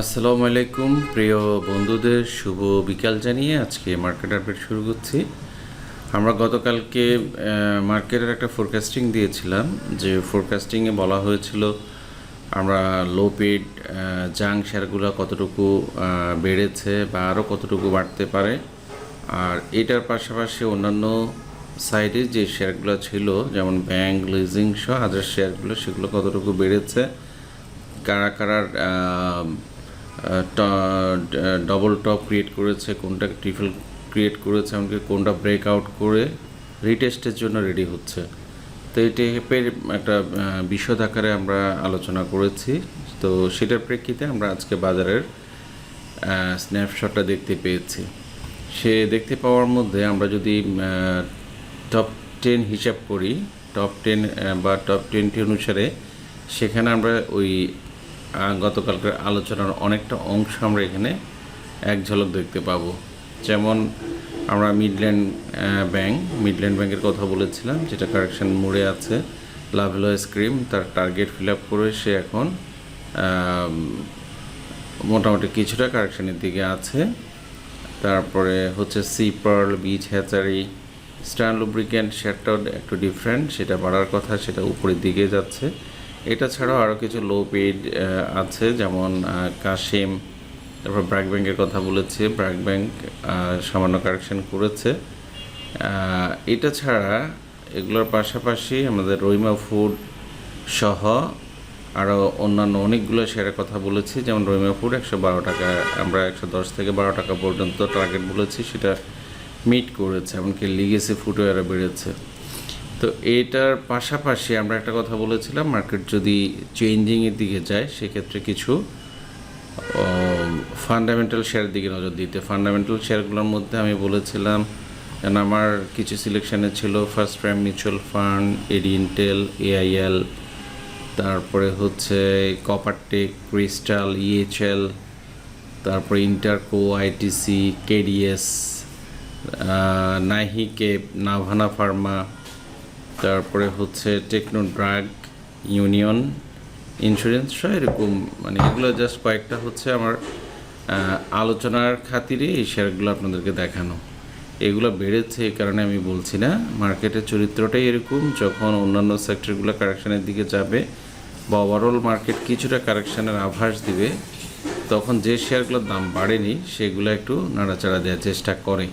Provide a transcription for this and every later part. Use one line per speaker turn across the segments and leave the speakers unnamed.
আসসালামু আলাইকুম। প্রিয় বন্ধুদের শুভ বিকাল জানিয়ে আজকে মার্কেট আপডেট শুরু করছি। আমরা গতকালকে মার্কেটের একটা ফোরকাস্টিং দিয়েছিলাম যে ফোরকাস্টিংয়ে বলা হয়েছিল আমরা লো পেড জাং শেয়ারগুলো কতটুকু বেড়েছে বা আরও কতটুকু বাড়তে পারে। আর এটার পাশাপাশি অন্যান্য সাইডে যে শেয়ারগুলো ছিল, যেমন ব্যাংক লিজিং সহ আদার শেয়ারগুলো সেগুলো কতটুকু বেড়েছে, কারা কারা ডবল টপ ক্রিয়েট করেছে, কোনটা ট্রিপল ক্রিয়েট করেছে এমনকি কোনটা ব্রেক আউট করে রিটেস্টের জন্য রেডি হচ্ছে। তো এই টাইপের একটা বিশদ আকারে আমরা আলোচনা করেছি। তো সেটার প্রেক্ষিতে আমরা আজকে বাজারের স্ন্যাপশটটা দেখতে পেয়েছি। সে দেখতে পাওয়ার মধ্যে আমরা যদি টপ টেন হিসাব করি টপ টেন বা টপ টোয়েন্টি অনুসারে, সেখানে আমরা ওই গতকালকের আলোচনার অনেকটা অংশ আমরা এখানে এক ঝলক দেখতে পাবো। যেমন আমরা মিডল্যান্ড ব্যাংক মিডল্যান্ড ব্যাংকের কথা বলেছিলাম, যেটা কারেকশন মোড়ে আছে। লাভেলো স্ক্রিম তার টার্গেট ফিল আপ করে সে এখন মোটামুটি কিছুটা কারেকশনের দিকে আছে। তারপরে হচ্ছে sea pearl beach hatchery star lubricant শেয়ারটাও একটু ডিফারেন্ট সেটা বাড়ার কথা, সেটা উপরের দিকে যাচ্ছে। এটা ছাড়াও আরও কিছু লো পেড আছে, যেমন কাশিম তারপর ব্র্যাক ব্যাংকের কথা বলেছে ব্র্যাক ব্যাংক সামান্য কারেকশন করেছে। এটা ছাড়া এগুলোর পাশাপাশি আমাদের রইমা ফুড সহ আরও অন্যান্য অনেকগুলো শেয়ারের কথা বলেছি, যেমন রইমা ফুড একশো বারো টাকা, আমরা একশো দশ থেকে বারো টাকা পর্যন্ত টার্গেট বলেছি, সেটা মিট করেছে, এমনকি লিগেসি ফুটওয়ারও বেড়েছে। তো এটার পাশাপাশি আমরা একটা কথা বলেছিলাম মার্কেট যদি চেঞ্জিংয়ের দিকে যায়, সেক্ষেত্রে কিছু ফান্ডামেন্টাল শেয়ারের দিকে নজর দিতে। ফান্ডামেন্টাল শেয়ারগুলোর মধ্যে আমি বলেছিলাম যেন আমার কিছু সিলেকশানে ছিল First Prime mutual fund AD AIL তারপরে হচ্ছে কপারটেক ক্রিস্টাল ইএচএল তারপরে ইন্টারকো আইটিসি কেডিএস নাহি কেপ নাভানা ফার্মা তারপরে হচ্ছে টেকনো ড্রাগ ইউনিয়ন ইন্স্যুরেন্স সহ এরকম মানে এগুলো জাস্ট কয়েকটা হচ্ছে আমার আলোচনার খাতিরে এই শেয়ারগুলো আপনাদেরকে দেখানো। এগুলো বেড়েছে এই কারণে আমি বলছি না মার্কেটের চরিত্রটাই এরকম, যখন অন্যান্য সেক্টরগুলো কারেকশনের দিকে যাবে বা ওভারঅল মার্কেট কিছুটা কারেকশনের আভাস দিবে, তখন যে শেয়ারগুলোর দাম বাড়েনি, সেগুলো একটু নাড়াচাড়া দেওয়ার চেষ্টা করে।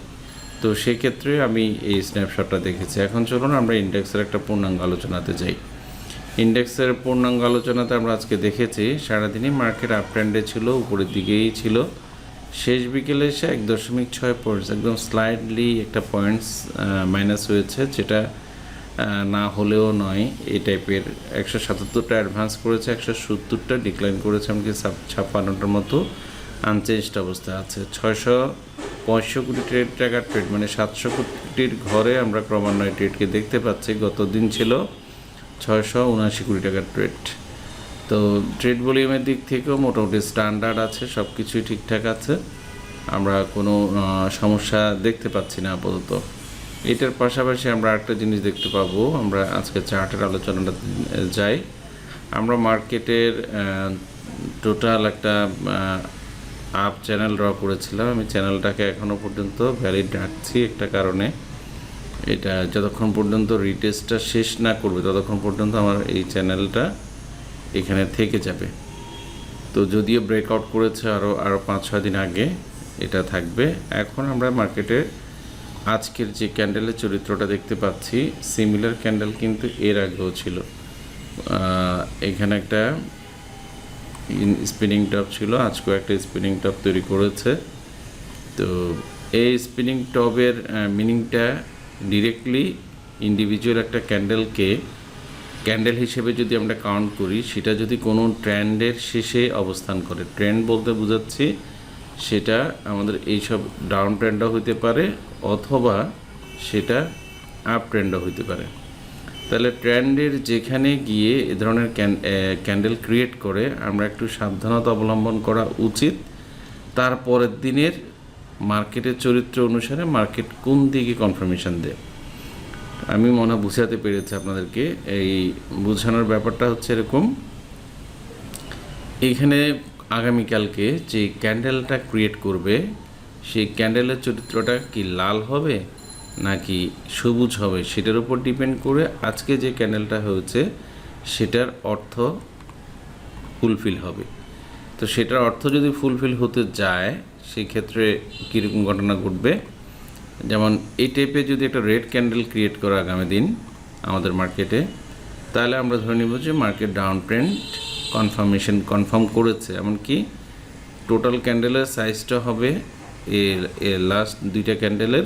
তো সেক্ষেত্রে আমি এই স্ন্যাপশটটা দেখেছি। এখন চলুন আমরা ইন্ডেক্সের একটা পূর্ণাঙ্গ আলোচনাতে যাই। ইন্ডেক্সের পূর্ণাঙ্গ আলোচনাতে আমরা আজকে দেখেছি, সারাদিনই মার্কেট আপ ট্রেন্ডে ছিল, উপরের দিকেই ছিল। শেষ বিকেলে এসে এক দশমিক ছয় পয়েন্টস একদম স্লাইডলি একটা পয়েন্টস মাইনাস হয়েছে, যেটা না হলেও নয়। এই টাইপের একশো সাতাত্তরটা অ্যাডভান্স করেছে, একশো সত্তরটা ডিক্লাইন করেছে, এমনকি ছাপ- ছাপ্পান্নটার মতো আনচেঞ্জড অবস্থা আছে। ছয়শো পঁয়ষট্টি কোটি ট্রেড টাকার ট্রেড মানে সাতশো কোটির ঘরে আমরা ক্রমান্বয়ে ট্রেডকে দেখতে পাচ্ছি। গত দিন ছিল ছয়শো উনআশি কোটি টাকার ট্রেড তো ট্রেড ভলিউমের দিক থেকেও মোটামুটি স্ট্যান্ডার্ড আছে সব কিছুই ঠিকঠাক আছে। আমরা কোনো সমস্যা দেখতে পাচ্ছি না আপাতত। এটার পাশাপাশি আমরা একটা জিনিস দেখতে পাবো। আমরা আজকে চার্টের আলোচনাটা যাই। আমরা মার্কেটের টোটাল একটা আপ চ্যানেল ড্র করেছিলাম। আমি চ্যানেলটাকে এখনও পর্যন্ত ভ্যালিড রাখছি একটা কারণে। এটা যতক্ষণ পর্যন্ত রিটেস্টটা শেষ না করবে, ততক্ষণ পর্যন্ত আমার এই চ্যানেলটা এখানে থেকে যাবে। তো যদিও ব্রেকআউট করেছে আরও আরও পাঁচ, ছয় দিন আগে, এটা থাকবে। এখন আমরা মার্কেটে আজকের যে ক্যান্ডেলের চরিত্রটা দেখতে পাচ্ছি সিমিলার ক্যান্ডেল কিন্তু এর আগেও ছিল। এখানে একটা স্পিনিং টপ ছিল আজকেও একটা স্পিনিং টপ তৈরি করেছে। তো এই স্পিনিং টপের মিনিংটা ডিরেক্টলি ইন্ডিভিজুয়াল একটা ক্যান্ডেলকে ক্যান্ডেল হিসেবে যদি আমরা কাউন্ট করি, সেটা যদি কোনো ট্রেন্ডের শেষে অবস্থান করে। ট্রেন্ড বলতে বোঝাচ্ছি, সেটা আমাদের এইসব ডাউন ট্রেন্ডও হইতে পারে, অথবা সেটা আপ ট্রেন্ডও হইতে পারে। তাহলে ট্রেন্ডের যেখানে গিয়ে এ ধরনের ক্যান্ডেল ক্রিয়েট করে আমরা একটু সাবধানতা অবলম্বন করা উচিত। তারপরের দিনের মার্কেটের চরিত্র অনুসারে মার্কেট কোন দিকে কনফার্মেশন দেয়? আমি মনে বুঝাতে পেরেছি আপনাদেরকে। এই বোঝানোর ব্যাপারটা হচ্ছে এরকম। এইখানে আগামীকালকে যে ক্যান্ডেলটা ক্রিয়েট করবে, সেই ক্যান্ডেলের চরিত্রটা কি লাল হবে? নাকি সবুজ হবে সেটার উপর ডিপেন্ড করে আজকে যে ক্যান্ডেলটা হয়েছে, সেটার অর্থ ফুলফিল হবে। তো সেটার অর্থ যদি ফুলফিল হতে যায় সেই ক্ষেত্রে কীরকম ঘটনা ঘটবে? যেমন, এই টাইপে যদি একটা রেড ক্যান্ডেল ক্রিয়েট করে আগামী দিন আমাদের মার্কেটে তাহলে আমরা ধরে নিব যে market down trend confirmation confirm করেছে। এমনকি টোটাল ক্যান্ডেলের সাইজটা হবে, এর লাস্ট দুইটা ক্যান্ডেলের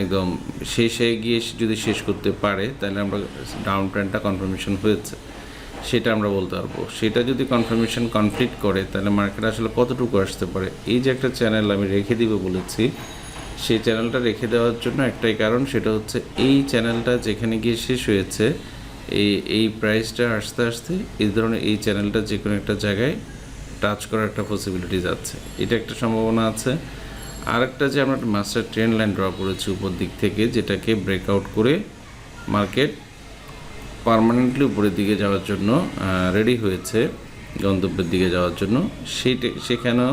একদম শেষে গিয়ে যদি শেষ করতে পারে, তাহলে আমরা ডাউন ট্রেন্ডটা কনফার্মেশন হয়েছে। সেটা আমরা বলতে পারব। সেটা যদি কনফার্মেশন কমপ্লিট করে, তাহলে মার্কেট আসলে কতটুকু আসতে পারে? এই যে একটা চ্যানেল আমি রেখে দিব বলেছি, সেই চ্যানেলটা রেখে দেওয়ার জন্য একটাই কারণ, সেটা হচ্ছে এই চ্যানেলটা যেখানে গিয়ে শেষ হয়েছে, এই এই প্রাইসটা আসতে আসতে এই ধরনের এই চ্যানেলটা যে কোনো একটা জায়গায় টাচ করার একটা পসিবিলিটিস আছে। এটা একটা সম্ভাবনা আছে। আরেকটা যে আমরা মাস্টার ট্রেন লাইন ড্র করেছি উপর দিক থেকে, যেটাকে ব্রেকআউট করে মার্কেট পার্মানেন্টলি উপরের দিকে যাওয়ার জন্য রেডি হয়েছে গন্তব্যের দিকে যাওয়ার জন্য সেইটা সেখানেও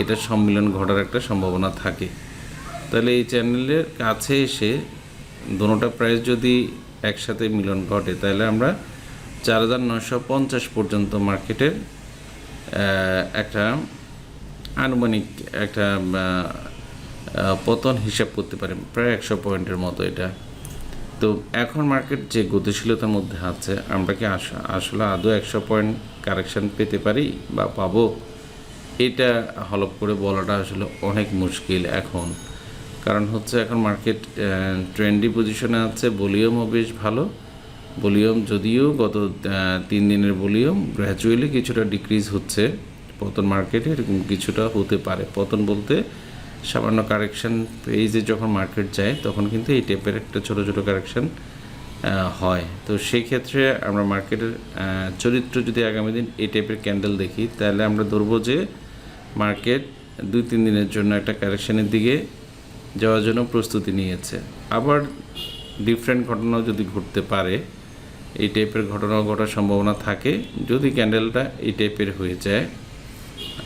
এটা সম্মিলন ঘটার একটা সম্ভাবনা থাকে। তাহলে এই চ্যানেলের কাছে এসে দোনোটা প্রাইস যদি একসাথে মিলন ঘটে, তাহলে আমরা চার হাজার নশো পঞ্চাশ পর্যন্ত মার্কেটের একটা আনুমানিক একটা পতন হিসাব করতে পারি। প্রায় একশো পয়েন্টের মতো এটা। তো এখন মার্কেট যে গতিশীলতার মধ্যে আছে, আমরা কি আস- আসলে আদৌ একশো পয়েন্ট কারেকশন পেতে পারি বা পাবো? এটা হলপ করে বলাটা আসলে অনেক মুশকিল এখন। কারণ হচ্ছে এখন মার্কেট ট্রেন্ডি পজিশনে আছে ভলিউমও বেশ ভালো। ভলিউম যদিও গত তিন দিনের ভলিউম গ্র্যাজুয়ালি কিছুটা ডিক্রিজ হচ্ছে। পতন মার্কেটে এরকম কিছুটা হতে পারে। পতন বলতে সামান্য কারেকশন পেজে যখন মার্কেট যায়, তখন কিন্তু এই টাইপের একটা ছোটো ছোটো কারেকশন হয়। তো সেই ক্ষেত্রে আমরা মার্কেটের চরিত্র যদি আগামী দিন এই টাইপের ক্যান্ডেল দেখি, তাহলে আমরা ধরবো যে মার্কেট দুই, তিন দিনের জন্য একটা কারেকশানের দিকে যাওয়ার জন্য প্রস্তুতি নিয়েছে। আবার ডিফারেন্ট ঘটনাও যদি ঘটতে পারে, এই টাইপের ঘটনাও ঘটার সম্ভাবনা থাকে। যদি ক্যান্ডেলটা এই টাইপের হয়ে যায়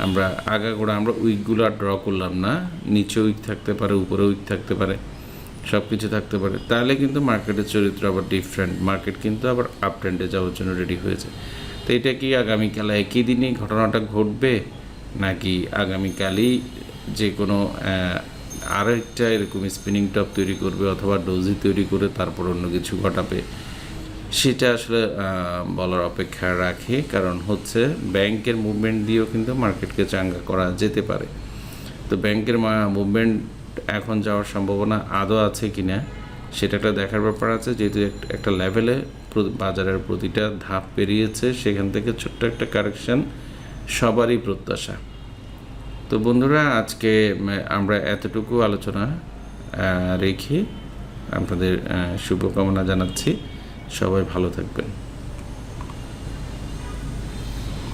আমরা আগাগোড়া আমরা উইকগুলো আর ড্র করলাম না। নিচে উইক থাকতে পারে, উপরে উইক থাকতে পারে সব কিছু থাকতে পারে। তাহলে কিন্তু মার্কেটের চরিত্র আবার ডিফারেন্ট মার্কেট কিন্তু আবার আপ ট্রেন্ডে যাওয়ার জন্য রেডি হয়েছে। তো এটা কি আগামীকাল একই দিনই ঘটনাটা ঘটবে? নাকি আগামীকালই যে কোনো আরও একটা এরকম স্পিনিং টপ তৈরি করবে অথবা ডোজি তৈরি করে তারপর অন্য কিছু ঘটাবে? সেটা আসলে বলার অপেক্ষা রাখে। কারণ হচ্ছে ব্যাংকের মুভমেন্ট দিয়েও কিন্তু মার্কেটকে চাঙ্গা করা যেতে পারে। তো ব্যাংকের মুভমেন্ট এখন যাওয়ার সম্ভাবনা আদৌ আছে কি না সেটা একটা দেখার ব্যাপার আছে। যেহেতু একটা লেভেলে বাজারের প্রতিটা ধাপ পেরিয়েছে, সেখান থেকে ছোট্ট একটা কারেকশন সবারই প্রত্যাশা। তো বন্ধুরা, আজকে আমরা এতটুকু আলোচনা রেখে আপনাদের শুভকামনা জানাচ্ছি। সবাই ভালো থাকবেন।